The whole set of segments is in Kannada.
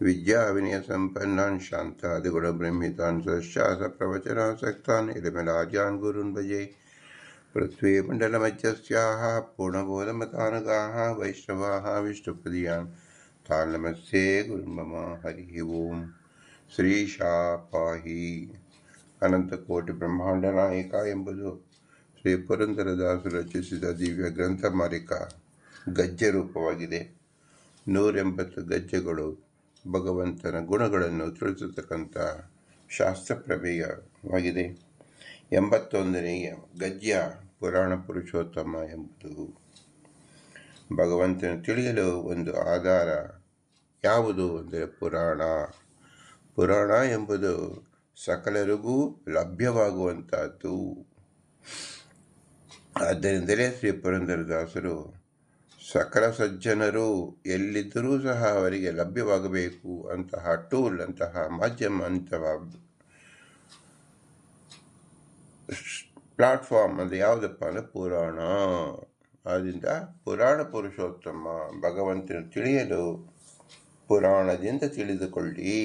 दासश्रेष्ठं दयानिधिम् विद्याविनयसम्पन्नान् शान्तादिगुणब्रह्मितान् सश्चासप्रवचनासक्तान् इलमिलाज्यान् गुरून् भजे पृथ्वीमण्डलमध्यस्याः पूर्णबोधमतानुगाः वैष्णवाः विष्णुपदीयान् तान् नमस्ते गुरुर्मम हरिः ओं ಶ್ರೀಶಾ ಪಾಹಿ ಅನಂತಕೋಟಿ ಬ್ರಹ್ಮಾಂಡ ನಾಯಕ ಎಂಬುದು ಶ್ರೀ ಪುರಂದರದಾಸರು ರಚಿಸಿದ ದಿವ್ಯ ಗ್ರಂಥ ಮಾಲಿಕ ಗಜ್ಜೆ ರೂಪವಾಗಿದೆ ನೂರೆಂಬತ್ತು ಗಜ್ಜೆಗಳು ಭಗವಂತನ ಗುಣಗಳನ್ನು ತಿಳಿಸತಕ್ಕಂಥ ಶಾಸ್ತ್ರ ಪ್ರಮೇಯವಾಗಿದೆ. ಎಂಬತ್ತೊಂದನೆಯ ಗದ್ಯ ಪುರಾಣ ಪುರುಷೋತ್ತಮ ಎಂಬುದು. ಭಗವಂತನ ತಿಳಿಯಲು ಒಂದು ಆಧಾರ ಯಾವುದು ಅಂದರೆ ಪುರಾಣ. ಪುರಾಣ ಎಂಬುದು ಸಕಲರಿಗೂ ಲಭ್ಯವಾಗುವಂತಹದ್ದು ಆದ್ದರಿಂದಲೇ ಶ್ರೀ ಪುರಂದರದಾಸರು ಸಕಲ ಸಜ್ಜನರು ಎಲ್ಲಿದ್ದರೂ ಸಹ ಅವರಿಗೆ ಲಭ್ಯವಾಗಬೇಕು ಅಂತಹ ಟೂಲ್, ಅಂತಹ ಮಾಧ್ಯಮ ಅಂತಹ ಪ್ಲಾಟ್ಫಾರ್ಮ್ ಅಂದರೆ ಯಾವುದಪ್ಪ ಅಂದರೆ ಪುರಾಣ. ಆದ್ದರಿಂದ ಪುರಾಣ ಪುರುಷೋತ್ತಮ, ಭಗವಂತನ ತಿಳಿಯಲು ಪುರಾಣದಿಂದ ತಿಳಿದುಕೊಳ್ಳಿ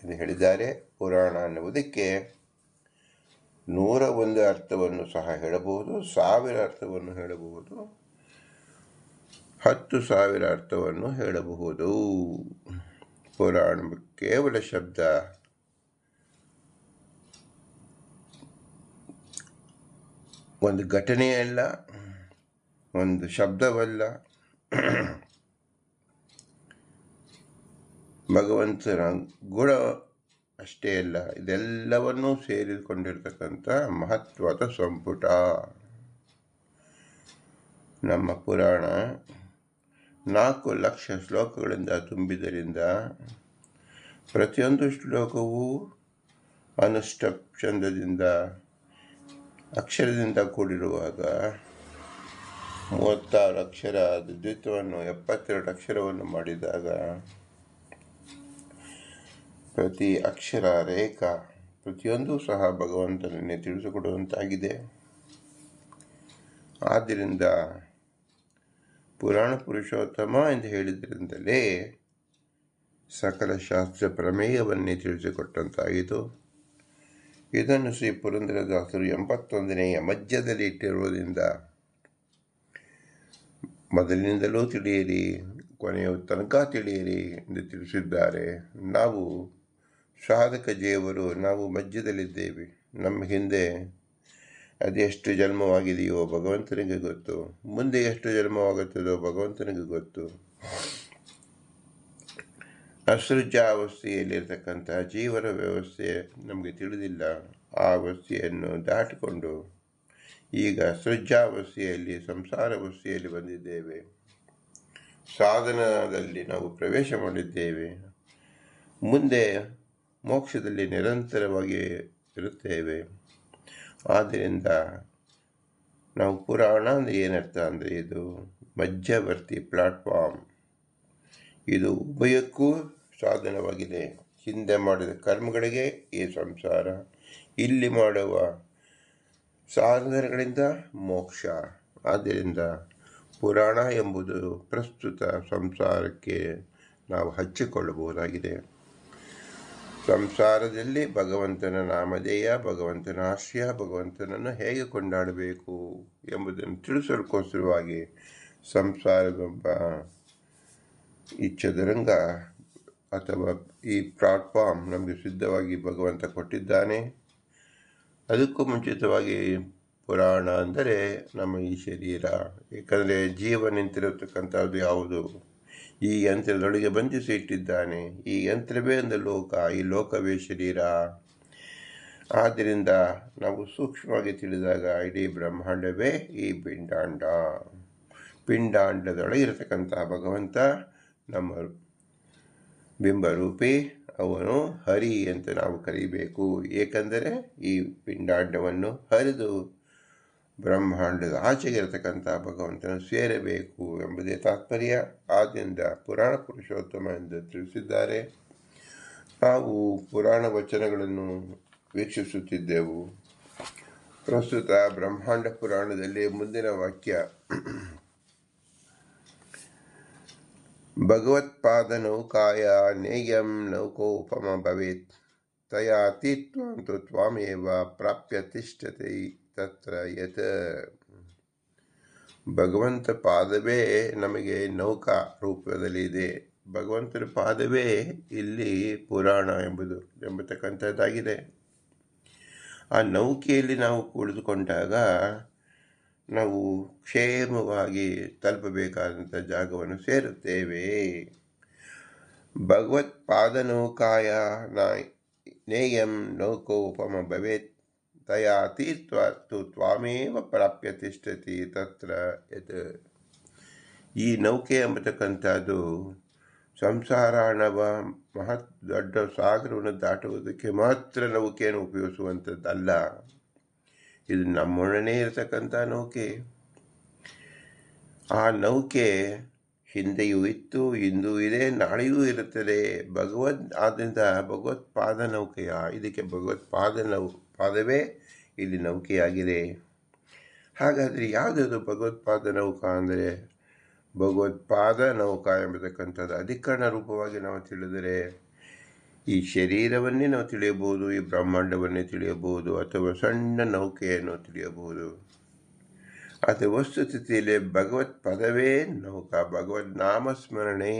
ಎಂದು ಹೇಳಿದ್ದಾರೆ. ಪುರಾಣ ಅನ್ನುವುದಕ್ಕೆ ನೂರ ಒಂದು ಅರ್ಥವನ್ನು ಸಹ ಹೇಳಬಹುದು, ಸಾವಿರ ಅರ್ಥವನ್ನು ಹೇಳಬಹುದು. ಹತ್ತು ಸಾವಿರ ಅರ್ಥವನ್ನು ಹೇಳಬಹುದು. ಪುರಾಣ ಕೇವಲ ಶಬ್ದ. ಒಂದು ಘಟನೆಯಲ್ಲ, ಒಂದು ಶಬ್ದವಲ್ಲ. ಭಗವಂತನ ಗುಣ ಅಷ್ಟೇ ಅಲ್ಲ, ಇದೆಲ್ಲವನ್ನೂ ಸೇರಿಕೊಂಡಿರ್ತಕ್ಕಂಥ ಮಹತ್ವದ ಸಂಪುಟ. ನಮ್ಮ ಪುರಾಣ ನಾಲ್ಕು ಲಕ್ಷ ಶ್ಲೋಕಗಳಿಂದ ತುಂಬಿದರಿಂದ ಪ್ರತಿಯೊಂದು ಶ್ಲೋಕವೂ ಅನುಷ್ಠ ಚಂದದಿಂದ, ಅಕ್ಷರದಿಂದ ಕೂಡಿರುವಾಗ ಮೂವತ್ತಾರು ಅಕ್ಷರ ದ್ವಿತ್ವವನ್ನು, ಎಪ್ಪತ್ತೆರಡು ಅಕ್ಷರವನ್ನು ಮಾಡಿದಾಗ ಪ್ರತಿ ಅಕ್ಷರ ರೇಖಾ, ಪ್ರತಿಯೊಂದು ಸಹ ಭಗವಂತನನ್ನೇ ತಿಳಿಸಿಕೊಡುವಂತಾಗಿದೆ. ಆದ್ದರಿಂದ ಪುರಾಣ ಪುರುಷೋತ್ತಮ ಎಂದು ಹೇಳಿದ್ರಿಂದಲೇ ಸಕಲ ಶಾಸ್ತ್ರ ಪ್ರಮೇಯವನ್ನೇ ತಿಳಿಸಿಕೊಟ್ಟಂತಾಯಿತು. ಇದನ್ನು ಶ್ರೀ ಪುರಂದರದಾಸರು ಎಂಬತ್ತೊಂದನೆಯ ಮಧ್ಯದಲ್ಲಿ ಇಟ್ಟಿರುವುದರಿಂದ ಮೊದಲಿನಿಂದಲೂ ತಿಳಿಯಿರಿ, ಕೊನೆಯ ತನಕ ತಿಳಿಯಿರಿ ಎಂದು ತಿಳಿಸಿದ್ದಾರೆ. ನಾವು ಸಾಧಕ ಜೇವರು ನಾವು ಮಧ್ಯದಲ್ಲಿದ್ದೇವೆ. ನಮ್ಮ ಹಿಂದೆ ಅದೆಷ್ಟು ಜನ್ಮವಾಗಿದೆಯೋ ಭಗವಂತನಿಗೆ ಗೊತ್ತು. ಮುಂದೆ ಎಷ್ಟು ಜನ್ಮವಾಗುತ್ತದೋ ಭಗವಂತನಿಗೆ ಗೊತ್ತು. ಅಸೃಜಾವಸ್ಥೆಯಲ್ಲಿರ್ತಕ್ಕಂತಹ ಜೀವನ ವ್ಯವಸ್ಥೆ ನಮಗೆ ತಿಳಿದಿಲ್ಲ. ಆ ಅವಸ್ಥೆಯನ್ನು ದಾಟಿಕೊಂಡು ಈಗ ಸೃಜಾವಸ್ಥೆಯಲ್ಲಿ ಸಂಸಾರಾವಸ್ಥೆಯಲ್ಲಿ ಬಂದಿದ್ದೇವೆ. ಸಾಧನದಲ್ಲಿ ನಾವು ಪ್ರವೇಶ ಮಾಡಿದ್ದೇವೆ. ಮುಂದೆ ಮೋಕ್ಷದಲ್ಲಿ ನಿರಂತರವಾಗಿ ಇರುತ್ತೇವೆ. ಆದ್ದರಿಂದ ನಾವು ಪುರಾಣ ಅಂದರೆ ಏನರ್ಥ ಅಂದರೆ ಇದು ಮಧ್ಯವರ್ತಿ ಪ್ಲಾಟ್ಫಾರ್ಮ್. ಇದು ಉಭಯಕ್ಕೂ ಸಾಧನವಾಗಿದೆ. ಹಿಂದೆ ಮಾಡಿದ ಕರ್ಮಗಳಿಗೆ ಈ ಸಂಸಾರ, ಇಲ್ಲಿ ಮಾಡುವ ಸಾಧನಗಳಿಂದ ಮೋಕ್ಷ. ಆದ್ದರಿಂದ ಪುರಾಣ ಎಂಬುದು ಪ್ರಸ್ತುತ ಸಂಸಾರಕ್ಕೆ ನಾವು ಹಚ್ಚಿಕೊಳ್ಳಬಹುದಾಗಿದೆ. ಸಂಸಾರದಲ್ಲಿ ಭಗವಂತನ ನಾಮಧೇಯ, ಭಗವಂತನ ಆಶ್ರಯ, ಭಗವಂತನನ್ನು ಹೇಗೆ ಕೊಂಡಾಡಬೇಕು ಎಂಬುದನ್ನು ತಿಳಿಸಲಿಕ್ಕೋಸ್ಕರವಾಗಿ ಸಂಸಾರದೊಬ್ಬ ಈ ಚದುರಂಗ ಅಥವಾ ಈ ಪ್ಲಾಟ್ಫಾರ್ಮ್ ನಮಗೆ ಸಿದ್ಧವಾಗಿ ಭಗವಂತ ಕೊಟ್ಟಿದ್ದಾನೆ. ಅದಕ್ಕೂ ಮುಂಚಿತವಾಗಿ ಪುರಾಣ ಅಂದರೆ ನಮ್ಮ ಈ ಶರೀರ. ಏಕೆಂದರೆ ಜೀವ ನಿಂತಿರತಕ್ಕಂಥದ್ದು ಯಾವುದು? ಈ ಯಂತ್ರದೊಳಗೆ ಬಂಧಿಸಿ ಇಟ್ಟಿದ್ದಾನೆ ಈ ಯಂತ್ರವೇ ಒಂದು ಲೋಕ, ಈ ಲೋಕವೇ ಶರೀರ. ಆದ್ದರಿಂದ ನಾವು ಸೂಕ್ಷ್ಮವಾಗಿ ತಿಳಿದಾಗ ಇಡೀ ಬ್ರಹ್ಮಾಂಡವೇ ಈ ಪಿಂಡಾಂಡ. ಪಿಂಡಾಂಡದೊಳಗಿರತಕ್ಕಂತಹ ಭಗವಂತ ನಮ್ಮ ಬಿಂಬರೂಪಿ, ಅವನು ಹರಿ ಅಂತ ನಾವು ಕರೀಬೇಕು. ಏಕೆಂದರೆ ಈ ಪಿಂಡಾಂಡವನ್ನು ಹರಿದು ಬ್ರಹ್ಮಾಂಡದ ಆಚೆಗೆ ಇರತಕ್ಕಂಥ ಭಗವಂತನ ಸೇರಬೇಕು ಎಂಬುದೇ ತಾತ್ಪರ್ಯ. ಆದ್ದರಿಂದ ಪುರಾಣ ಪುರುಷೋತ್ತಮ ಎಂದು ತಿಳಿಸಿದ್ದಾರೆ. ನಾವು ಪುರಾಣ ವಚನಗಳನ್ನು ವೀಕ್ಷಿಸುತ್ತಿದ್ದೆವು. ಪ್ರಸ್ತುತ ಬ್ರಹ್ಮಾಂಡ ಪುರಾಣದಲ್ಲಿ ಮುಂದಿನ ವಾಕ್ಯ ಭಗವತ್ಪಾದ ನೌಕಾಯ ನೇಯಂ ನೌಕೋಪಮ ಭವೇತ್, ತಯಾ ತೀತ್ವಂತು ತ್ವಾಮೇವ ಪ್ರಾಪ್ಯ ತಿಷ್ಠತೆ. ತತ್ರ ಯತ್, ಭಗವಂತ ಪಾದವೇ ನಮಗೆ ನೌಕಾ ರೂಪದಲ್ಲಿ ಇದೆ. ಭಗವಂತನ ಪಾದವೇ ಇಲ್ಲಿ ಪುರಾಣ ಎಂಬುದು, ಎಂಬತಕ್ಕಂಥದ್ದಾಗಿದೆ. ಆ ನೌಕೆಯಲ್ಲಿ ನಾವು ಕುಳಿತುಕೊಂಡಾಗ ನಾವು ಕ್ಷೇಮವಾಗಿ ತಲುಪಬೇಕಾದಂಥ ಜಾಗವನ್ನು ಸೇರುತ್ತೇವೆ. ಭಗವತ್ ಪಾದನೌಕಾಯ ನಾ ನೇಯಂ ನೌಕೋಪಮ ಭವೇತ್. ತಯಾ ತೀರ್ಥ ತು ತ್ವಾಮೇವ ಪ್ರಾಪ್ಯ ತಿಷ್ಠತಿ ತತ್ರ ಯತ್ ಈ ನೌಕೆ ಎಂಬತಕ್ಕಂಥದ್ದು ಸಂಸಾರಾಣವ ಮಹತ್ ದೊಡ್ಡ ಸಾಗರವನ್ನು ದಾಟುವುದಕ್ಕೆ ಮಾತ್ರ ನೌಕೆಯನ್ನು ಉಪಯೋಗಿಸುವಂಥದ್ದಲ್ಲ ಇದು ನಮ್ಮೊಡನೆ ಇರತಕ್ಕಂಥ ನೌಕೆ। ಆ ನೌಕೆ ಹಿಂದೆಯೂ ಇತ್ತು ಇಂದೂ ಇದೆ, ನಾಳೆಯೂ ಇರುತ್ತದೆ। ಭಗವದ್, ಆದ್ದರಿಂದ ಭಗವತ್ ಪಾದ ನೌಕೆಯ? ಇದಕ್ಕೆ ಭಗವತ್ ಪಾದ ನೌ ಪಾದವೇ ಇಲ್ಲಿ ನೌಕೆಯಾಗಿದೆ ಹಾಗಾದರೆ ಯಾವುದಾದ್ರು ಭಗವತ್ಪಾದ ನೌಕ ಅಂದರೆ ಭಗವತ್ಪಾದ ನೌಕಾ ಎಂಬತಕ್ಕಂಥದ್ದು ಅಧಿಕರಣ ರೂಪವಾಗಿ ನಾವು ತಿಳಿದರೆ ಈ ಶರೀರವನ್ನೇ ನಾವು ತಿಳಿಯಬಹುದು, ಈ ಬ್ರಹ್ಮಾಂಡವನ್ನೇ ತಿಳಿಯಬಹುದು, ಅಥವಾ ಸಣ್ಣ ನೌಕೆಯನ್ನು ತಿಳಿಯಬಹುದು. ಅದು ವಸ್ತುಸ್ಥಿತಿಯಲ್ಲಿ ಭಗವತ್ ಪದವೇ ನೌಕಾ ಭಗವದ್ ನಾಮಸ್ಮರಣೆ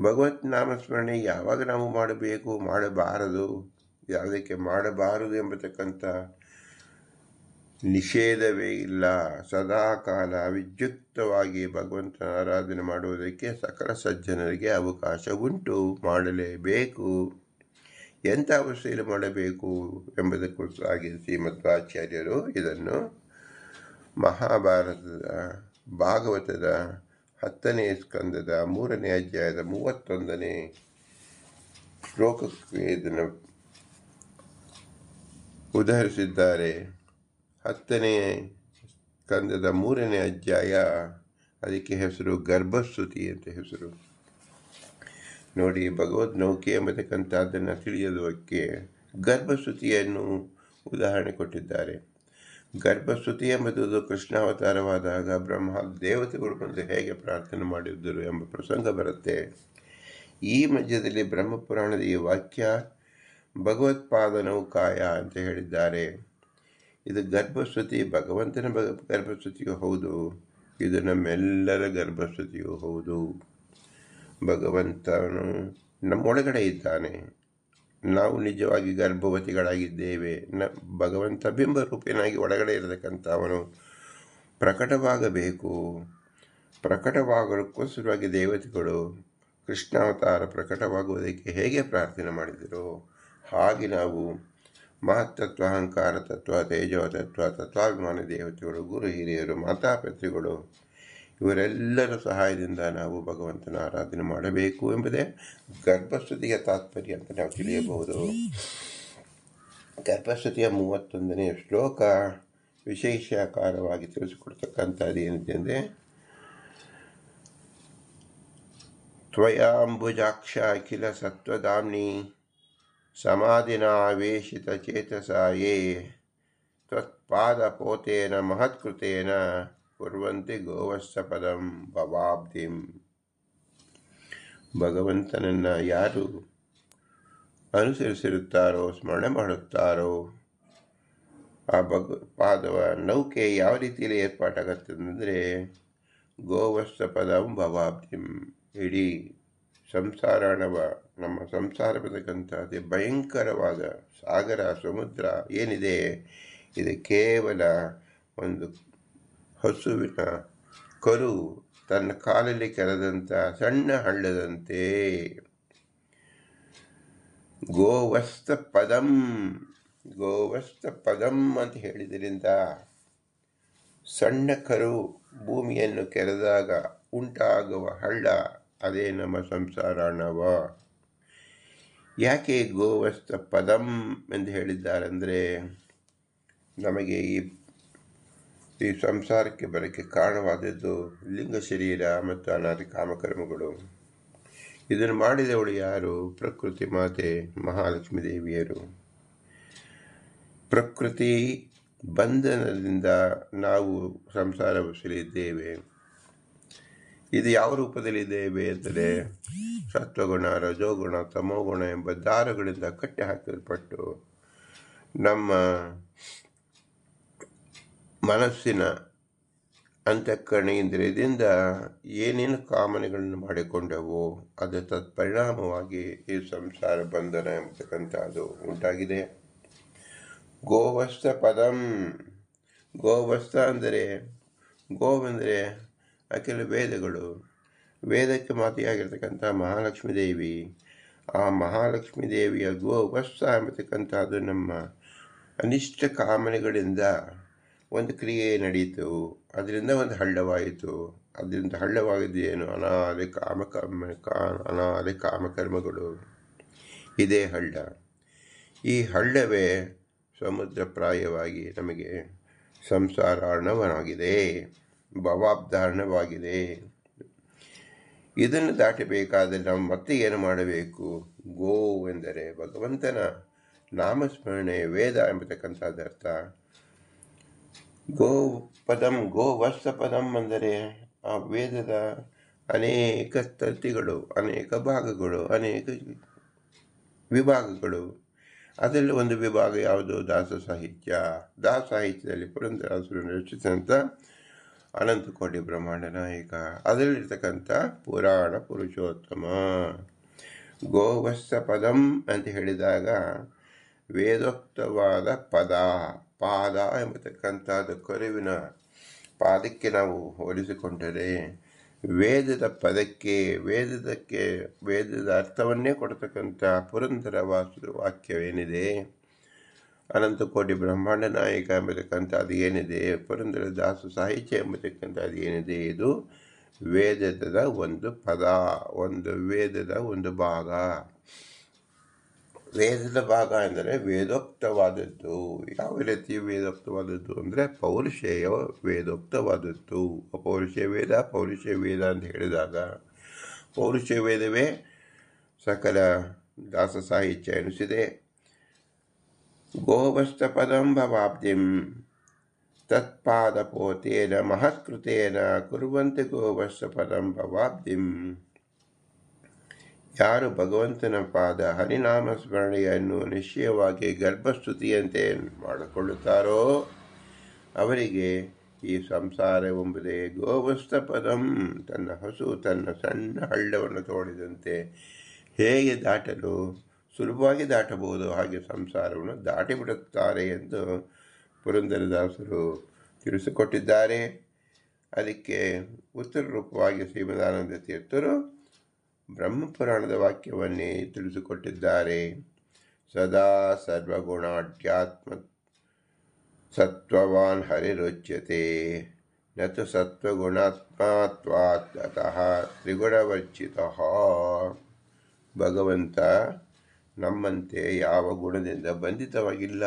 ಭಗವತ್ ನಾಮಸ್ಮರಣೆ ಯಾವಾಗ ನಾವು ಮಾಡಬೇಕು, ಮಾಡಬಾರದು. ಯಾವುದಕ್ಕೆ ಮಾಡಬಾರದು ಎಂಬತಕ್ಕಂಥ ನಿಷೇಧವೇ ಇಲ್ಲ. ಸದಾಕಾಲ ವಿದ್ಯುಕ್ತವಾಗಿ ಭಗವಂತನ ಆರಾಧನೆ ಮಾಡುವುದಕ್ಕೆ ಸಕಲ ಸಜ್ಜನರಿಗೆ ಅವಕಾಶ ಉಂಟು ಮಾಡಲೇಬೇಕು. ಎಂಥ ಅವಸ್ಥೆಯಲ್ಲಿ ಮಾಡಬೇಕು ಎಂಬುದಕ್ಕೋಸ್ಕರಾಗಿ ಶ್ರೀಮಧ್ವಾಚಾರ್ಯರು ಇದನ್ನು ಮಹಾಭಾರತದ ಭಾಗವತದ ಹತ್ತನೇ ಸ್ಕಂದದ ಮೂರನೇ ಅಧ್ಯಾಯದ ಮೂವತ್ತೊಂದನೇ ಶ್ಲೋಕಕ್ಕೆ ಇದನ್ನು ಉದಾಹರಿಸಿದ್ದಾರೆ. ಹತ್ತನೇ ಕಂದದ ಮೂರನೇ ಅಧ್ಯಾಯ, ಅದಕ್ಕೆ ಹೆಸರು ಗರ್ಭಸ್ತುತಿ ಅಂತ ಹೆಸರು. ನೋಡಿ, ಭಗವದ್ ನೌಕೆ ಎಂಬತಕ್ಕಂಥದ್ದನ್ನು ತಿಳಿಯೋದಕ್ಕೆ ಗರ್ಭಸ್ತುತಿಯನ್ನು ಉದಾಹರಣೆ ಕೊಟ್ಟಿದ್ದಾರೆ. ಗರ್ಭಸ್ತುತಿ ಎಂಬುದು ಕೃಷ್ಣಾವತಾರವಾದಾಗ ಬ್ರಹ್ಮ ದೇವತೆಗಳು ಬಂದು ಹೇಗೆ ಪ್ರಾರ್ಥನೆ ಮಾಡಿದ್ದರು ಎಂಬ ಪ್ರಸಂಗ ಬರುತ್ತೆ. ಈ ಮಧ್ಯದಲ್ಲಿ ಬ್ರಹ್ಮಪುರಾಣದ ಈ ವಾಕ್ಯ ಭಗವತ್ಪಾದ ನೌಕಾಯ ಅಂತ ಹೇಳಿದ್ದಾರೆ. ಇದು ಗರ್ಭಸ್ತುತಿ ಭಗವಂತನ ಗರ್ಭಸ್ತುತಿಯೂ ಹೌದು. ಇದು ನಮ್ಮೆಲ್ಲರ ಗರ್ಭಸ್ತುತಿಯೂ ಹೌದು. ಭಗವಂತನು ನಮ್ಮೊಳಗಡೆ ಇದ್ದಾನೆ. ನಾವು ನಿಜವಾಗಿ ಗರ್ಭವತಿಗಳಾಗಿದ್ದೇವೆ. ನ, ಭಗವಂತ ಬಿಂಬರೂಪಿನಾಗಿ ಒಳಗಡೆ ಇರತಕ್ಕಂಥ ಅವನು ಪ್ರಕಟವಾಗಬೇಕು ಪ್ರಕಟವಾಗೋಕ್ಕೋಸ್ಕರವಾಗಿ ದೇವತೆಗಳು ಕೃಷ್ಣಾವತಾರ ಪ್ರಕಟವಾಗುವುದಕ್ಕೆ ಹೇಗೆ ಪ್ರಾರ್ಥನೆ ಮಾಡಿದರು? ಹಾಗೆ ನಾವು ಮಹತ್ತತ್ವ ಅಹಂಕಾರ ತತ್ವ ತೇಜವ ತತ್ವ, ತತ್ವಾಭಿಮಾನ ದೇವತೆಗಳು, ಗುರು, ಹಿರಿಯರು ಮಾತಾಪಿತೃಗಳು ಇವರೆಲ್ಲರ ಸಹಾಯದಿಂದ ನಾವು ಭಗವಂತನ ಆರಾಧನೆ ಮಾಡಬೇಕು ಎಂಬುದೇ ಗರ್ಭಸ್ತುತಿಯ ತಾತ್ಪರ್ಯ ಅಂತ ನಾವು ತಿಳಿಯಬಹುದು. ಗರ್ಭಸ್ತುತಿಯ ಮೂವತ್ತೊಂದನೆಯ ಶ್ಲೋಕ ವಿಶೇಷಕಾರವಾಗಿ ತಿಳಿಸಿಕೊಡ್ತಕ್ಕಂಥದ್ದು ಏನಿದೆ ಅಂದರೆ ತ್ವಯಾಂಬುಜಾಕ್ಷ ಅಖಿಲ ಸತ್ವಧಾಮ್ನಿ ಯೇ ತ್ವತ್ಪಾದಪೋತೇನ ಮಹತ್ಕೃತೇನ ಕುರುವಂತೆ ಗೋವಸ್ಸ ಪದಂ ಭವಾಬ್ಧಿಂ. ಭಗವಂತನನ್ನು ಯಾರು ಅನುಸರಿಸಿರುತ್ತಾರೋ, ಸ್ಮರಣೆ ಮಾಡುತ್ತಾರೋ, ಆ ಭಗ, ಪಾದವ ನೌಕೆ ಯಾವ ರೀತಿಯಲ್ಲಿ ಏರ್ಪಾಟಾಗತ್ತಂದರೆ ಗೋವಸ್ಸ ಪದಂ ಭವಾಬ್ಧಿಂ. ಇಡೀ ಸಂಸಾರಣವ, ನಮ್ಮ ಸಂಸಾರ ಬದಕ್ಕಂಥದ್ದೇ ಭಯಂಕರವಾದ ಸಾಗರ, ಸಮುದ್ರ ಏನಿದೆ? ಇದು ಕೇವಲ ಒಂದು ಹಸುವಿನ ಕರು, ತನ್ನ ಕಾಲಲ್ಲಿ ಕೆರೆದಂಥ ಸಣ್ಣ ಹಳ್ಳದಂತೆ. ಗೋವಸ್ತ ಪದಂ ಗೋವಸ್ತ ಪದಂ ಅಂತ ಹೇಳಿದ್ರಿಂದ ಸಣ್ಣ ಕರು ಭೂಮಿಯನ್ನು ಕೆರೆದಾಗ ಉಂಟಾಗುವ ಹಳ್ಳ ಅದೇ ನಮ್ಮ ಸಂಸಾರ ನವ ಯಾಕೆ ಗೋವಸ್ತ ಪದಂ ಎಂದು ಹೇಳಿದ್ದಾರೆಂದರೆ, ನಮಗೆ ಈ ಈ ಸಂಸಾರಕ್ಕೆ ಬರೋಕ್ಕೆ ಕಾರಣವಾದದ್ದು ಲಿಂಗ ಶರೀರ ಮತ್ತು ಅನಾದಿ ಕಾಮಕರ್ಮಗಳು. ಇದನ್ನು ಮಾಡಿದವಳು ಯಾರು? ಪ್ರಕೃತಿ ಮಾತೆ ಮಹಾಲಕ್ಷ್ಮೀ ದೇವಿಯರು. ಪ್ರಕೃತಿ ಬಂಧನದಿಂದ ನಾವು ಸಂಸಾರ ಬಸಲಿದ್ದೇವೆ ಇದು ಯಾವ ರೂಪದಲ್ಲಿದ್ದೇವೆ ಅಂದರೆ ಸತ್ವಗುಣ ರಜೋಗುಣ ತಮೋಗುಣ ಎಂಬ ದಾರಗಳಿಂದ ಕಟ್ಟಿ ಹಾಕಲ್ಪಟ್ಟು ನಮ್ಮ ಮನಸ್ಸಿನ ಅಂತಃಕರಣ ಇಂದ್ರಿಯದಿಂದ ಏನೇನು ಕಾಮನೆಗಳನ್ನು ಮಾಡಿಕೊಂಡವೋ ಅದು ತತ್ಪರಿಣಾಮವಾಗಿ ಈ ಸಂಸಾರ ಬಂಧನ ಎಂಬತಕ್ಕಂಥದ್ದು ಉಂಟಾಗಿದೆ. ಗೋವಸ್ತ ಪದಂ. ಗೋವಸ್ತ ಅಂದರೆ ಗೋವೆಂದರೆ ಅಖಿಲ ವೇದಗಳು. ವೇದಕ್ಕೆ ಮಾತೆಯಾಗಿರ್ತಕ್ಕಂಥ ಮಹಾಲಕ್ಷ್ಮೀ ದೇವಿ, ಆ ಮಹಾಲಕ್ಷ್ಮೀ ದೇವಿಯ ಗೋವಸ್ತ ಎಂಬತಕ್ಕಂಥದ್ದು ನಮ್ಮ ಅನಿಷ್ಟ ಕಾಮನೆಗಳಿಂದ ಒಂದು ಕ್ರಿಯೆ ನಡೆಯಿತು ಅದರಿಂದ ಒಂದು ಹಳ್ಳವಾಯಿತು. ಅದರಿಂದ ಹಳ್ಳವಾಗಿದ್ದೇನು ಅನಾದಿ ಕಾಮಕರ್ಮ ಅನಾದಿ ಕಾಮಕರ್ಮಗಳು. ಇದೇ ಹಳ್ಳ. ಈ ಹಳ್ಳವೇ ಸಮುದ್ರ ಪ್ರಾಯವಾಗಿ ನಮಗೆ ಸಂಸಾರಾರ್ಣವನಾಗಿದೆ. ಭವಾಬ್ಧಾರಣವಾಗಿದೆ. ಇದನ್ನು ದಾಟಬೇಕಾದರೆ ನಾವು ಮತ್ತೆ ಏನು ಮಾಡಬೇಕು? ಗೋ ಎಂದರೆ ಭಗವಂತನ ನಾಮಸ್ಮರಣೆ, ವೇದ ಎಂಬತಕ್ಕಂಥದ್ದು ಅರ್ಥ. ಗೋ ಪದಂ, ಗೋ ವಸ್ತ ಪದಂ ಅಂದರೆ ಆ ವೇದದ ಅನೇಕ ತತಿಗಳು ಅನೇಕ ಭಾಗಗಳು, ಅನೇಕ ವಿಭಾಗಗಳು. ಅದರಲ್ಲಿ ಒಂದು ವಿಭಾಗ ಯಾವುದು? ದಾಸ ಸಾಹಿತ್ಯ. ದಾಸ ಸಾಹಿತ್ಯದಲ್ಲಿ ಪುರಂದರಾಸರು ರಚಿಸಿದಂಥ ಅನಂತಕೋಟಿ ಬ್ರಹ್ಮಾಂಡ ನಾಯಕ ಅದರಲ್ಲಿರ್ತಕ್ಕಂಥ ಪುರಾಣ ಪುರುಷೋತ್ತಮ. ಗೋವಸ್ಥ ಪದಂ ಅಂತ ಹೇಳಿದಾಗ ವೇದೋಕ್ತವಾದ ಪದ, ಪಾದ ಎಂಬತಕ್ಕಂಥದ್ದು ಕರುವಿನ ಪಾದಕ್ಕೆ ನಾವು ಹೋಲಿಸಿಕೊಂಡರೆ ವೇದದ ಪದಕ್ಕೆ ವೇದದಕ್ಕೆ ವೇದದ ಅರ್ಥವನ್ನೇ ಕೊಡ್ತಕ್ಕಂಥ ಪುರಂದರ ವಾಸು ವಾಕ್ಯವೇನಿದೆ ಅನಂತಕೋಟಿ ಬ್ರಹ್ಮಾಂಡ ನಾಯಕ ಎಂಬತಕ್ಕಂಥದ್ದು ಏನಿದೆ? ಪುರಂದರ ದಾಸು ಸಾಹಿತ್ಯ ಎಂಬತಕ್ಕಂಥದ್ದು ಏನಿದೆ? ಇದು ವೇದದ ಒಂದು ಪದ, ಒಂದು ವೇದದ ಒಂದು ಭಾಗ. ವೇದದ ಭಾಗ ಎಂದರೆ ವೇದೋಕ್ತವಾದದ್ದು. ಯಾವ ರೀತಿ ವೇದೋಕ್ತವಾದದ್ದು ಅಂದರೆ ಪೌರುಷೇಯ ವೇದೋಕ್ತವಾದದ್ದು. ಅಪೌರುಷ ವೇದ, ಪೌರುಷ ವೇದ ಅಂತ ಹೇಳಿದಾಗ ಪೌರುಷ ವೇದವೇ ಸಕಲ ದಾಸ ಸಾಹಿತ್ಯ ಎನಿಸಿದೆ. ಭವಾಬ್ಧಿಂ ತತ್ಪಾದಪೋತೇನ ಮಹತ್ಕೃತೇನ ಕುರುವಂತೆ ಗೋವಸ್ತ ಪದಂ ಭವಾಬ್ಧಿಂ ಯಾರು ಭಗವಂತನ ಪಾದ ಹರಿನಾಮ ಸ್ಮರಣೆಯನ್ನು ನಿಶ್ಚಯವಾಗಿ ಗರ್ಭಸ್ತುತಿಯಂತೆ ಮಾಡಿಕೊಳ್ಳುತ್ತಾರೋ, ಅವರಿಗೆ ಈ ಸಂಸಾರವೆಂಬುದೇ ಗೋವಸ್ತ ಪದಂ ತನ್ನ ಹಸು ತನ್ನ ಸಣ್ಣ ಹಳ್ಳವನ್ನು ತೋಡಿದಂತೆ ಹೇಗೆ ದಾಟಲು ಸುಲಭವಾಗಿ ದಾಟಬಹುದು, ಹಾಗೆ ಸಂಸಾರವನ್ನು ದಾಟಿಬಿಡುತ್ತಾರೆ ಎಂದು ಪುರಂದರದಾಸರು ತಿಳಿಸಿಕೊಟ್ಟಿದ್ದಾರೆ. ಅದಕ್ಕೆ ಉತ್ತರ ರೂಪವಾಗಿ ಶ್ರೀಮದಾನಂದ ತೀರ್ಥರು ಬ್ರಹ್ಮಪುರಾಣದ ವಾಕ್ಯವನ್ನೇ ತಿಳಿಸಿಕೊಟ್ಟಿದ್ದಾರೆ. ಸದಾ ಸರ್ವಗುಣಾಢ್ಯಾತ್ಮ ಸತ್ವವಾನ್ ಹರಿರುಚ್ಯತೆ, ನತು ಸತ್ವಗುಣಾತ್ಮಾತ್ವಾತ್ ಅತಃ ತ್ರಿಗುಣವರ್ಜಿತ. ಭಗವಂತ ನಮ್ಮಂತೆ ಯಾವ ಗುಣದಿಂದ ಬಂಧಿತವಾಗಿಲ್ಲ.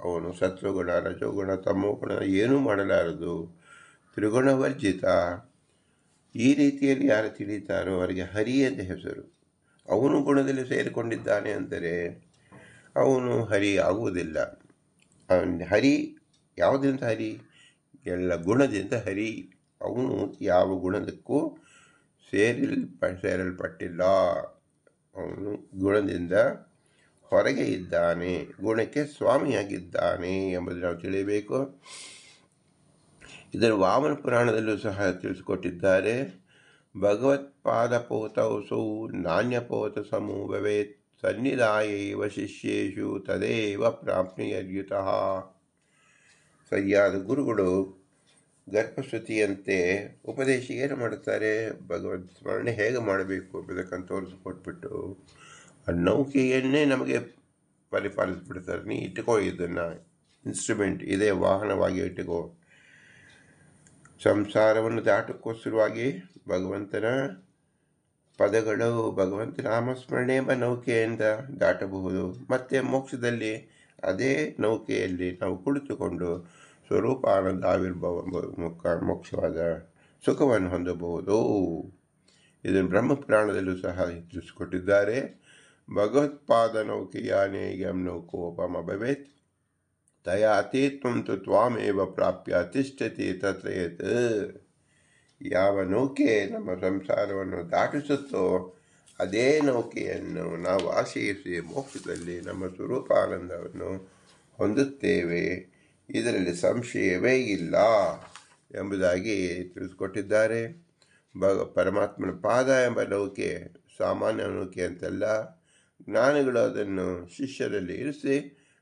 ಅವನು ಸತ್ವಗುಣ ರಜೋಗುಣ, ತಮೋಗುಣ ಏನೂ ಮಾಡಲಾರದು. ತ್ರಿಗುಣವರ್ಜಿತ. ಈ ರೀತಿಯಲ್ಲಿ ಯಾರು ತಿಳಿತಾರೋ ಅವರಿಗೆ ಹರಿ ಅಂತ ಹೆಸರು. ಅವನು ಗುಣದಲ್ಲಿ ಸೇರಿಕೊಂಡಿದ್ದಾನೆ ಅಂದರೆ ಅವನು ಹರಿ ಆಗುವುದಿಲ್ಲ. ಅವನ ಹರಿ, ಯಾವುದರಿಂದ ಹರಿ? ಎಲ್ಲ ಗುಣದಿಂದ ಹರಿ. ಅವನು ಯಾವ ಗುಣದಕ್ಕೂ ಸೇರಿಲ್ಪ ಸೇರಲ್ಪಟ್ಟಿಲ್ಲ. ಅವನು ಗುಣದಿಂದ ಹೊರಗೆ ಇದ್ದಾನೆ, ಗುಣಕ್ಕೆ ಸ್ವಾಮಿಯಾಗಿದ್ದಾನೆ ಎಂಬುದು ನಾವು ತಿಳಿಯಬೇಕು. ಇದನ್ನು ವಾಮನ ಪುರಾಣದಲ್ಲೂ ಸಹ ತಿಳಿಸಿಕೊಟ್ಟಿದ್ದಾರೆ. ಭಗವತ್ಪಾದಪೋತೌಸೌ ನಾಣ್ಯಪೋತ ಸಮೂಹವೇತ್ ಸನ್ನಿಧಾಯೇವ ಶಿಷ್ಯೇಶು ತದೇವ ಪ್ರಾಪ್ನಿಯರ್ಯುತಃ ಸರಿಯಾದ ಗುರುಗಳು ಗರ್ಭಶ್ರುತಿಯಂತೆ ಉಪದೇಶ ಏನು ಮಾಡುತ್ತಾರೆ? ಭಗವದ್ ಸ್ಮರಣೆ ಹೇಗೆ ಮಾಡಬೇಕು ಎಂಬುದಕ್ಕಂತ ತೋರಿಸಿಕೊಟ್ಬಿಟ್ಟು ಆ ನೌಕೆಯನ್ನೇ ನಮಗೆ ಪರಿಪಾಲಿಸ್ಬಿಡ್ತಾರೆ. ನೀ ಇಟ್ಟುಕೋ ಇದನ್ನು. ಇನ್ಸ್ಟ್ರೂಮೆಂಟ್ ಇದೇ, ವಾಹನವಾಗಿ ಇಟ್ಟುಕೋ ಸಂಸಾರವನ್ನು ದಾಟಕ್ಕೋಸ್ಕರವಾಗಿ ಭಗವಂತನ ಪದಗಳು. ಭಗವಂತ ನಾಮಸ್ಮರಣೆ ಎಂಬ ನೌಕೆಯಿಂದ ದಾಟಬಹುದು. ಮತ್ತು ಮೋಕ್ಷದಲ್ಲಿ ಅದೇ ನೌಕೆಯಲ್ಲಿ ನಾವು ಕುಳಿತುಕೊಂಡು ಸ್ವರೂಪ ಆನಂದ ಆವಿರ್ಭಾವ ಮುಖ, ಮೋಕ್ಷವಾದ ಸುಖವನ್ನು ಹೊಂದಬಹುದು. ಇದನ್ನು ಬ್ರಹ್ಮಪುರಾಣದಲ್ಲೂ ಸಹ ತಿಳಿಸಿಕೊಟ್ಟಿದ್ದಾರೆ ಭಗವತ್ಪಾದ ನೌಕೆಯಾನೇಯಂ ನೌಕೋಪಮ ಭವೇತ್. ತಯಾ ಅತೀತ್ವಂ ತು ತ್ವಾಮೇವ ಪ್ರಾಪ್ಯ ತಿಷ್ಠತಿ ತತ್ರೇತ್ ಯಾವ ನೌಕೆ ನಮ್ಮ ಸಂಸಾರವನ್ನು ದಾಟಿಸುತ್ತೋ ಅದೇ ನೌಕೆಯನ್ನು ನಾವು ಆಶಯಿಸಿ ಮೋಕ್ಷದಲ್ಲಿ ನಮ್ಮ ಸ್ವರೂಪಾನಂದವನ್ನು ಹೊಂದುತ್ತೇವೆ. ಇದರಲ್ಲಿ ಸಂಶಯವೇ ಇಲ್ಲ ಎಂಬುದಾಗಿ ತಿಳಿಸ್ಕೊಟ್ಟಿದ್ದಾರೆ. ಭಗ, ಪರಮಾತ್ಮನ ಪಾದ ಎಂಬ ನೌಕೆ ಸಾಮಾನ್ಯ ನೌಕೆ ಅಂತಲ್ಲ, ಜ್ಞಾನಿಗಳು ಅದನ್ನು ಶಿಷ್ಯರಲ್ಲಿ ಇರಿಸಿ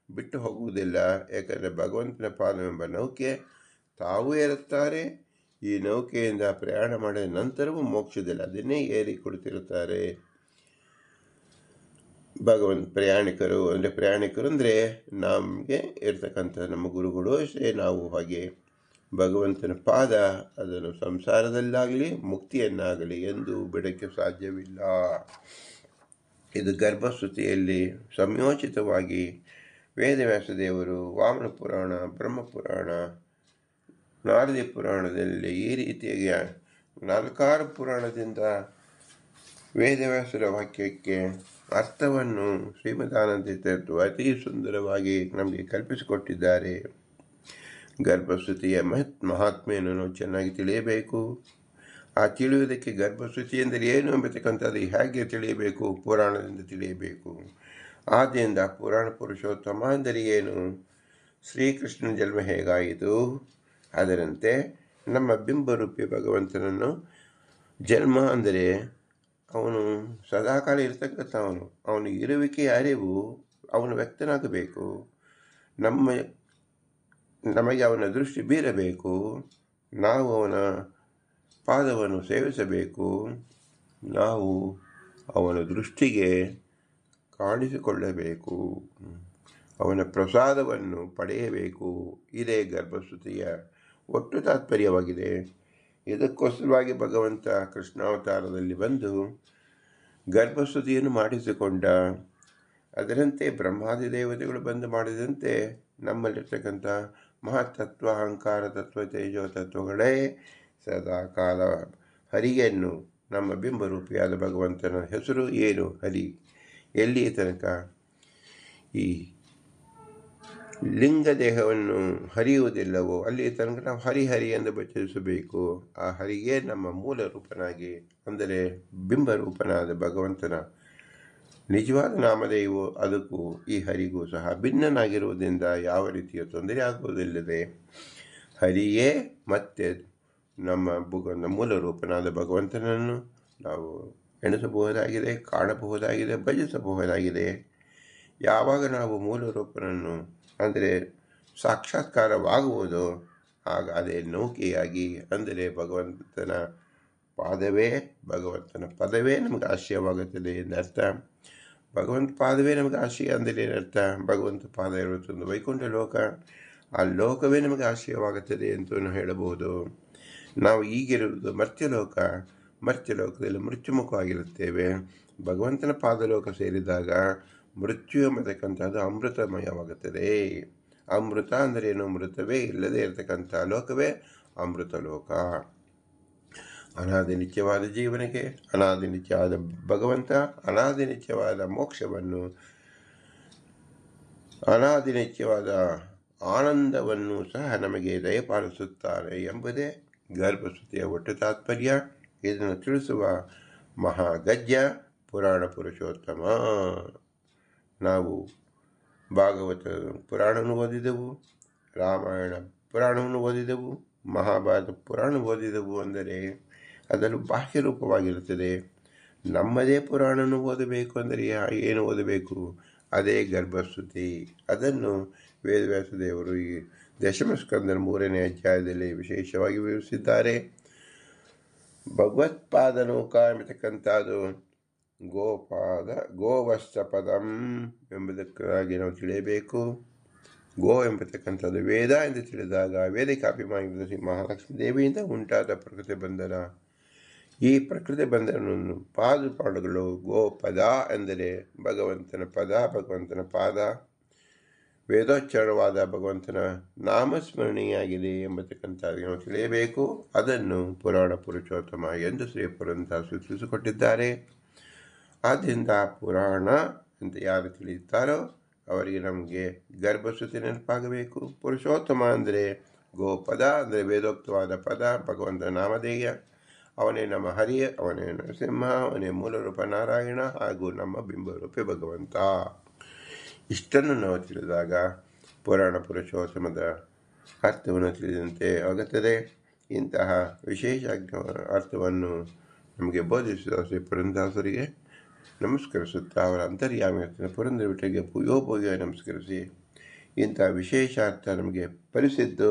ಬಿಟ್ಟು ಹೋಗುವುದಿಲ್ಲ. ಯಾಕಂದರೆ ಭಗವಂತನ ಪಾದವೆಂಬ ನೌಕೆ ತಾವೂ ಏರುತ್ತಾರೆ ಈ ನೌಕೆಯಿಂದ ಪ್ರಯಾಣ ಮಾಡಿದ ನಂತರವೂ ಮೋಕ್ಷದಲ್ಲಿ ಅದನ್ನೇ ಏರಿ ಕೊಡ್ತಿರುತ್ತಾರೆ ಭಗವಂತ ಪ್ರಯಾಣಿಕರು, ಅಂದರೆ ಪ್ರಯಾಣಿಕರು ಅಂದರೆ ನಮಗೆ ಇರ್ತಕ್ಕಂಥ ನಮ್ಮ ಗುರುಗಳು ಅಷ್ಟೇ ನಾವು ಹಾಗೆ ಭಗವಂತನ ಪಾದ, ಅದನ್ನು ಸಂಸಾರದಲ್ಲಾಗಲಿ, ಮುಕ್ತಿಯನ್ನಾಗಲಿ ಎಂದು ಬಿಡಕ್ಕೆ ಸಾಧ್ಯವಿಲ್ಲ. ಇದು ಗರ್ಭಸ್ತುತಿಯಲ್ಲಿ ಸಂಯೋಚಿತವಾಗಿ ವೇದವ್ಯಾಸ ದೇವರು ವಾಮನ ಪುರಾಣ ಬ್ರಹ್ಮಪುರಾಣ, ನಾರದಿ ಪುರಾಣದಲ್ಲಿ ಈ ರೀತಿಯಾಗಿ ನಾಲ್ಕಾರು ಪುರಾಣದಿಂದ ವೇದವ್ಯಾಸರ ವಾಕ್ಯಕ್ಕೆ ಅರ್ಥವನ್ನು ಶ್ರೀಮದಾನಂದ ತೀರ್ಥರು ಅತಿ ಸುಂದರವಾಗಿ ನಮಗೆ ಕಲ್ಪಿಸಿಕೊಟ್ಟಿದ್ದಾರೆ. ಗರ್ಭಸ್ತುತಿಯ ಮಹತ್ ಮಹಾತ್ಮೆಯನ್ನು ನಾವು ಚೆನ್ನಾಗಿ ತಿಳಿಯಬೇಕು. ಆ ತಿಳಿಯುವುದಕ್ಕೆ ಗರ್ಭಸ್ತುತಿ ಎಂದರೆ ಏನು ಎಂಬತಕ್ಕಂಥದ್ದು ಹೇಗೆ ತಿಳಿಯಬೇಕು? ಪುರಾಣದಿಂದ ತಿಳಿಯಬೇಕು. ಆದ್ದರಿಂದ ಪುರಾಣ ಪುರುಷೋತ್ತಮ ಅಂದರೆ ಏನು? ಶ್ರೀಕೃಷ್ಣನ ಜನ್ಮ ಹೇಗಾಯಿತು? ಅದರಂತೆ ನಮ್ಮ ಬಿಂಬರೂಪಿ ಭಗವಂತನನ್ನು ಜನ್ಮ ಅಂದರೆ ಅವನು ಸದಾಕಾಲ ಇರತಕ್ಕಂಥ ಅವನು. ಇರುವಿಕೆ ಅರಿವು ಅವನು ವ್ಯಕ್ತನಾಗಬೇಕು. ನಮ್ಮ ನಮಗೆ ಅವನ ದೃಷ್ಟಿ ಬೀರಬೇಕು. ನಾವು ಅವನ ಪಾದವನ್ನು ಸೇವಿಸಬೇಕು. ನಾವು ಅವನ ದೃಷ್ಟಿಗೆ ಕಾಣಿಸಿಕೊಳ್ಳಬೇಕು. ಅವನ ಪ್ರಸಾದವನ್ನು ಪಡೆಯಬೇಕು. ಇದೇ ಗರ್ಭಸ್ತುತಿಯ ಒಟ್ಟು ತಾತ್ಪರ್ಯವಾಗಿದೆ. ಇದಕ್ಕೋಸ್ಕರವಾಗಿ ಭಗವಂತ ಕೃಷ್ಣಾವತಾರದಲ್ಲಿ ಬಂದು ಗರ್ಭಸ್ತುತಿಯನ್ನು ಮಾಡಿಸಿಕೊಂಡ, ಅದರಂತೆ ಬ್ರಹ್ಮಾದಿ ದೇವತೆಗಳು ಬಂದು ಮಾಡಿದಂತೆ ನಮ್ಮಲ್ಲಿರ್ತಕ್ಕಂಥ ಮಹತ್ತತ್ವ ಅಹಂಕಾರ ತತ್ವ ತೇಜೋ ತತ್ವಗಳೇ ಸದಾ ಕಾಲ ಹರಿಯನ್ನು ನಮ್ಮ ಬಿಂಬರೂಪಿಯಾದ ಭಗವಂತನ ಹೆಸರು ಏನು ಹರಿ? ಎಲ್ಲಿಯ ತನಕ ಈ ಲಿಂಗ ದೇಹವನ್ನು ಹರಿಯುವುದಿಲ್ಲವೋ, ಅಲ್ಲಿ ತನಕ ನಾವು ಹರಿಹರಿ ಎಂದು ಭಜಿಸಬೇಕು ಆ ಹರಿಗೆ ನಮ್ಮ ಮೂಲ ರೂಪನಾಗಿ, ಅಂದರೆ ಬಿಂಬರೂಪನಾದ ಭಗವಂತನ ನಿಜವಾದ ನಾಮಧೇಯವು ಅದಕ್ಕೂ ಈ ಹರಿಗೂ ಸಹ ಭಿನ್ನನಾಗಿರುವುದರಿಂದ ಯಾವ ರೀತಿಯ ತೊಂದರೆ ಆಗುವುದಿಲ್ಲದೆ ಹರಿಯೇ ಮತ್ತೆ ನಮ್ಮ ಭುಗ ಮೂಲ ರೂಪನಾದ ಭಗವಂತನನ್ನು ನಾವು ಎಣಿಸಬಹುದಾಗಿದೆ, ಕಾಣಬಹುದಾಗಿದೆ, ಭಜಿಸಬಹುದಾಗಿದೆ. ಯಾವಾಗ ನಾವು ಮೂಲ ರೂಪನನ್ನು ಅಂದರೆ ಸಾಕ್ಷಾತ್ಕಾರವಾಗುವುದು, ಆಗ ಅದೇ ನೌಕೆಯಾಗಿ, ಅಂದರೆ ಭಗವಂತನ ಪಾದವೇ, ಭಗವಂತನ ಪದವೇ ನಮಗೆ ಆಶ್ರಯವಾಗುತ್ತದೆ ಎಂದರ್ಥ ಭಗವಂತ ಪಾದವೇ ನಮಗೆ ಆಶ್ರಯ ಅಂದರೆ ಏನರ್ಥ ಭಗವಂತ ಪಾದ ಇರುವುದು ವೈಕುಂಠ ಲೋಕ. ಆ ಲೋಕವೇ ನಮಗೆ ಆಶ್ರಯವಾಗುತ್ತದೆ ಅಂತ ಹೇಳಬಹುದು. ನಾವು ಈಗಿರುವುದು ಮರ್ತ್ಯಲೋಕ. ಮರ್ತ್ಯಲೋಕದಲ್ಲಿ ಮೃತ್ಯುಮುಖವಾಗಿರುತ್ತೇವೆ. ಭಗವಂತನ ಪಾದಲೋಕ ಸೇರಿದಾಗ ಮೃತ್ಯು ಎಂಬತಕ್ಕಂಥದ್ದು ಅಮೃತಮಯವಾಗುತ್ತದೆ. ಅಮೃತ ಅಂದರೆ ಏನು? ಮೃತವೇ ಇಲ್ಲದೆ ಇರತಕ್ಕಂಥ ಲೋಕವೇ ಅಮೃತ ಲೋಕ. ಅನಾದಿ ನಿತ್ಯವಾದ ಜೀವನಕ್ಕೆ ಅನಾದಿ ಭಗವಂತ, ಅನಾದಿ ನಿತ್ಯವಾದ ಮೋಕ್ಷವನ್ನು, ಅನಾದಿ ನಿತ್ಯವಾದ ಆನಂದವನ್ನು ಸಹ ನಮಗೆ ದಯಪಾಲಿಸುತ್ತಾರೆ ಎಂಬುದೇ ಗರ್ಭಸ್ತುತಿಯ ಒಟ್ಟು ತಾತ್ಪರ್ಯ. ಇದನ್ನು ತಿಳಿಸುವ ಮಹಾಗಜ್ಯ ಪುರಾಣ ಪುರುಷೋತ್ತಮ. ನಾವು ಭಾಗವತ ಪುರಾಣವನ್ನು ಓದಿದೆವು, ರಾಮಾಯಣ ಪುರಾಣವನ್ನು ಓದಿದೆವು, ಮಹಾಭಾರತ ಪುರಾಣ ಓದಿದೆವು ಅಂದರೆ ಅದನ್ನು ಬಾಹ್ಯ ರೂಪವಾಗಿರುತ್ತದೆ. ನಮ್ಮದೇ ಪುರಾಣವನ್ನು ಓದಬೇಕು ಅಂದರೆ ಏನು ಓದಬೇಕು? ಅದೇ ಗರ್ಭಸ್ತುತಿ ಅದನ್ನು ವೇದವ್ಯಾಸ ದೇವರು ಈ ದಶಮಸ್ಕಂದನ ಮೂರನೇ ಅಧ್ಯಾಯದಲ್ಲಿ ವಿಶೇಷವಾಗಿ ವಿವರಿಸಿದ್ದಾರೆ. ಭಗವತ್ಪಾದನೌಕ ಎಂಬತಕ್ಕಂಥದ್ದು ಗೋಪಾದ ಗೋವಶ್ಚ ಪದಂ ಎಂಬುದಕ್ಕಾಗಿ ನಾವು ತಿಳಿಯಬೇಕು. ಗೋ ಎಂಬತಕ್ಕಂಥದ್ದು ವೇದ ಎಂದು ತಿಳಿದಾಗ ವೇದಿಕಾಭಿಮಾನಿ ಮಹಾಲಕ್ಷ್ಮೀ ದೇವಿಯಿಂದ ಉಂಟಾದ ಪ್ರಕೃತಿ ಬಂಧನ. ಈ ಪ್ರಕೃತಿ ಬಂಧನವನ್ನು ಪಾದುಪಾಡುಗಳು ಗೋಪದ ಎಂದರೆ ಭಗವಂತನ ಪದ, ಭಗವಂತನ ಪಾದ. ವೇದೋಚ್ಚಾರವಾದ ಭಗವಂತನ ನಾಮಸ್ಮರಣೆಯಾಗಿದೆ ಎಂಬತಕ್ಕಂಥ ನಾವು ತಿಳಿಯಬೇಕು. ಅದನ್ನು ಪುರಾಣ ಪುರುಷೋತ್ತಮ ಎಂದು ಶ್ರೀ ಪುರಂತ ಸೂಚಿಸಿಕೊಟ್ಟಿದ್ದಾರೆ. ಆದ್ದರಿಂದ ಪುರಾಣ ಅಂತ ಯಾರು ತಿಳಿಯುತ್ತಾರೋ ಅವರಿಗೆ ನಮಗೆ ಗರ್ಭಶ್ರುತಿ ನೆನಪಾಗಬೇಕು. ಪುರುಷೋತ್ತಮ ಅಂದರೆ ಗೋಪದ ಅಂದರೆ ವೇದೋಕ್ತವಾದ ಪದ ಭಗವಂತನ ನಾಮಧೇಯ. ಅವನೇ ನಮ್ಮ ಹರಿಯ ಅವನೇ ನರಸಿಂಹ, ಅವನೇ ಮೂಲರೂಪ ನಾರಾಯಣ ಹಾಗೂ ನಮ್ಮ ಬಿಂಬರೂಪೆ ಭಗವಂತ. ಇಷ್ಟನ್ನು ನಾವು ತಿಳಿದಾಗ ಪುರಾಣ ಪುರುಷೋತ್ತಮದ ಅರ್ಥವನ್ನು ತಿಳಿದಂತೆ ಆಗುತ್ತದೆ. ಇಂತಹ ವಿಶೇಷ ಅರ್ಥವನ್ನು ನಮಗೆ ಬೋಧಿಸಿದ ಶ್ರೀ ಪುರಂದಾಸರಿಗೆ ನಮಸ್ಕರಿಸುತ್ತಾ ಅವರ ಅಂತರ್ಯಾಮಿ ಪುರಂದರ ಬಿಟ್ಟಿಗೆ ಪೂಯೋಪೂಜ ನಮಸ್ಕರಿಸಿ, ಇಂಥ ವಿಶೇಷಾರ್ಥ ನಮಗೆ ಫಲಿಸಿದ್ದು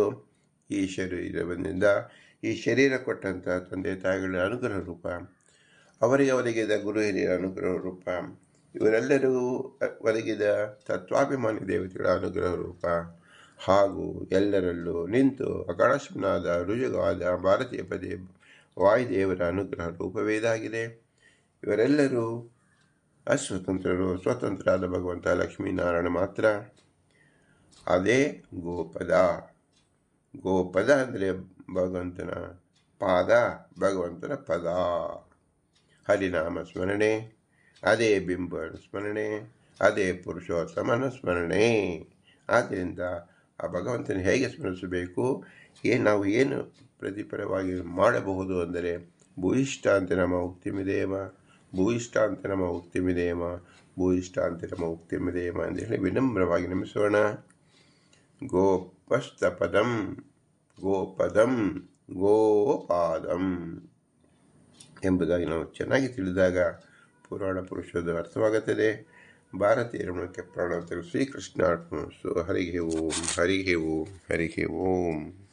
ಈ ಶರೀರವನ್ನಿಂದ, ಈ ಶರೀರ ಕೊಟ್ಟಂಥ ತಂದೆ ತಾಯಿಗಳ ಅನುಗ್ರಹ ರೂಪ ಅವರಿಗೆ ಒದಗಿದ ಗುರು ಹಿರಿಯರ ಅನುಗ್ರಹ ರೂಪ, ಇವರೆಲ್ಲರೂ ಒದಗಿದ ತತ್ವಾಭಿಮಾನಿ ದೇವತೆಗಳ ಅನುಗ್ರಹ ರೂಪ, ಹಾಗೂ ಎಲ್ಲರಲ್ಲೂ ನಿಂತು ಅಕಾಶನಾದ ರುಜುಗಾದ ಭಾರತೀಯ ಪದೇ ವಾಯುದೇವರ ಅನುಗ್ರಹ ರೂಪವೇದಾಗಿದೆ. ಇವರೆಲ್ಲರೂ ಅಸ್ವತಂತ್ರರು ಸ್ವತಂತ್ರರಾದ ಭಗವಂತ ಲಕ್ಷ್ಮೀನಾರಾಯಣ ಮಾತ್ರ ಅದೇ ಗೋಪದ ಗೋಪದ ಅಂದರೆ ಭಗವಂತನ ಪಾದ ಭಗವಂತನ ಪದ ಹರಿನಾಮ ಸ್ಮರಣೆ ಅದೇ ಬಿಂಬ ಸ್ಮರಣೆ ಅದೇ ಪುರುಷೋತ್ತಮನ ಸ್ಮರಣೆ ಆದ್ದರಿಂದ ಆ ಭಗವಂತನ ಹೇಗೆ ಸ್ಮರಿಸಬೇಕು ಏನು ನಾವು ಏನು ಪ್ರತಿಫಲವಾಗಿ ಮಾಡಬಹುದು ಅಂದರೆ ಭೂಯಿಷ್ಠ ಅಂತ ನಮ್ಮ ಉಕ್ತಿಮಿದೇಮ ನಮ್ಮ ಉಕ್ತಿಮಿದೇಮ ಭೂಯಿಷ್ಠ ಅಂತ ನಮ್ಮ ಉಕ್ತಿಮಿದೇಮ ಅಂತ ಹೇಳಿ ವಿನಮ್ರವಾಗಿ ನಮಿಸೋಣ. ಗೋಪಸ್ತಪದಂ ಗೋಪದಂ ಗೋಪಾದಂ ಎಂಬುದಾಗಿ ನಾವು ಚೆನ್ನಾಗಿ ತಿಳಿದಾಗ ಪುರಾಣ ಪುರುಷದ ಅರ್ಥವಾಗುತ್ತದೆ. ಭಾರತೀಯ ರಮಣಕ್ಕೆ ಪ್ರಾಣ ಶ್ರೀಕೃಷ್ಣ ಹರಿಗೆ ಓಂ ಹರಿಗೆ ಓಂ ಹರಿಗೆ ಓಂ.